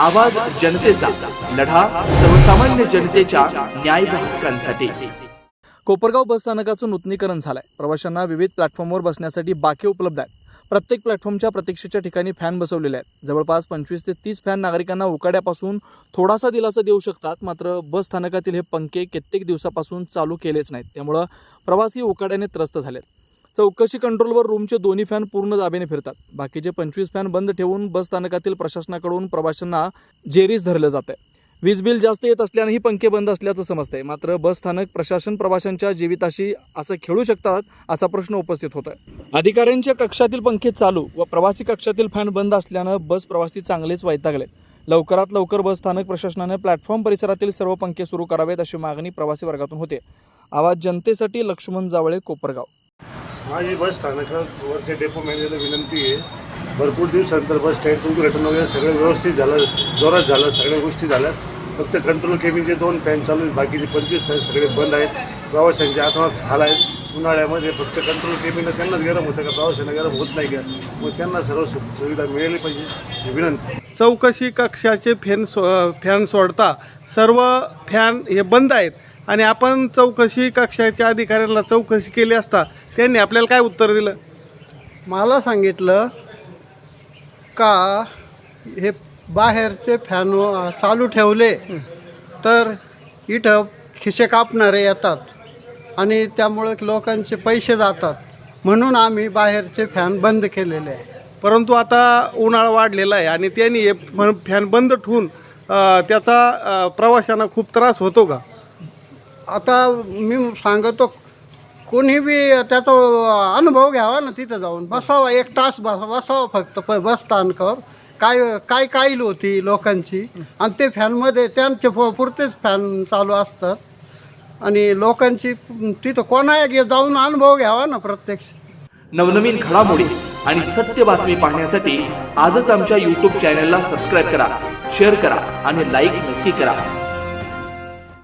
आवाज जनतेचा लढा सर्वसामान्य जनतेच्या न्याय हक्कांसाठी. कोपरगाव बस स्थानकाचं नूतनीकरण झालंय. प्रवाशांना विविध प्लॅटफॉर्मवर बसण्यासाठी बाके उपलब्ध आहेत. प्रत्येक प्लॅटफॉर्मच्या प्रतीक्षेच्या ठिकाणी फॅन बसवलेले आहेत. जवळपास पंचवीस ते तीस फॅन नागरिकांना उकाड्यापासून थोडासा दिलासा देऊ शकतात मात्र बस स्थानकातील हे पंखे कित्येक दिवसापासून चालू केलेच नाहीत. त्यामुळं प्रवासी उकाड्याने त्रस्त झालेत. चौकशी कंट्रोलवर रूमचे दोन्ही फॅन पूर्ण दाबेने फिरतात. बाकीचे पंचवीस फॅन बंद ठेवून बस स्थानकातील प्रशासनाकडून प्रवाशांना जेरीस धरलं जात आहे वीज बिल जास्त येत असल्याने ही पंखे बंद असल्याचं समजतंय. मात्र बस स्थानक प्रशासन प्रवाशांच्या जीविताशी असं खेळू शकतात असा प्रश्न उपस्थित होतोय. अधिकाऱ्यांच्या कक्षातील पंखे चालू व प्रवासी कक्षातील फॅन बंद असल्यानं बस प्रवासी चांगलेच वैतागले. लवकरात लवकर बस स्थानक प्रशासनाने प्लॅटफॉर्म परिसरातील सर्व पंखे सुरू करावेत अशी मागणी प्रवासी वर्गातून होते. आवाज जनतेसाठी लक्ष्मण जावळे कोपरगाव. माझी बस स्थानकात वरच्या डेपो मॅनेजरला विनंती आहे. भरपूर दिवसानंतर बस स्टँड तुमचं वगैरे सगळं व्यवस्थित झालं जोरात झालं सगळ्या गोष्टी झाल्या. फक्त कंट्रोल केबिनचे दोन फॅन चालू आहेत बाकीचे पंचवीस फॅन सगळे बंद आहेत. प्रवाशांचे आत्मात हाल आहेत. उन्हाळ्यामध्ये फक्त कंट्रोल केबिनला त्यांनाच गरम होतं का? प्रवाशांना गरम होत नाही का? मग त्यांना सर्व सु सुविधा मिळाली पाहिजे. ही विनंती. चौकशी कक्षाचे फॅन सो फॅन सोडता सर्व फॅन हे बंद आहेत. आणि आपण चौकशी कक्षाच्या अधिकाऱ्यांना चौकशी केली असता त्यांनी आपल्याला काय उत्तर दिलं? मला सांगितलं का हे बाहेरचे फॅन चालू ठेवले तर इथं खिसे कापणारे येतात आणि त्यामुळे लोकांचे पैसे जातात. म्हणून आम्ही बाहेरचे फॅन बंद केलेले आहे. परंतु आता उन्हाळा वाढलेला आहे आणि त्यांनी हे फॅन बंद ठेवून त्याचा प्रवाशांना खूप त्रास होतो का? आता मी सांगतो कोणी बी त्याचा अनुभव घ्यावा ना तिथं जाऊन. बसावा एक तास बस बसावा फक्त प बस काय काय काईल होती लोकांची. आणि ते फॅनमध्ये त्यांचे प- पुरतेच फॅन चालू असतात. आणि लोकांची तिथं कोणा जाऊन अनुभव घ्यावा ना प्रत्यक्ष. नवनवीन घडामोडी आणि सत्य बातमी पाहण्यासाठी आजच आमच्या यूट्यूब चॅनलला सबस्क्राईब करा शेअर करा आणि लाईक नक्की करा.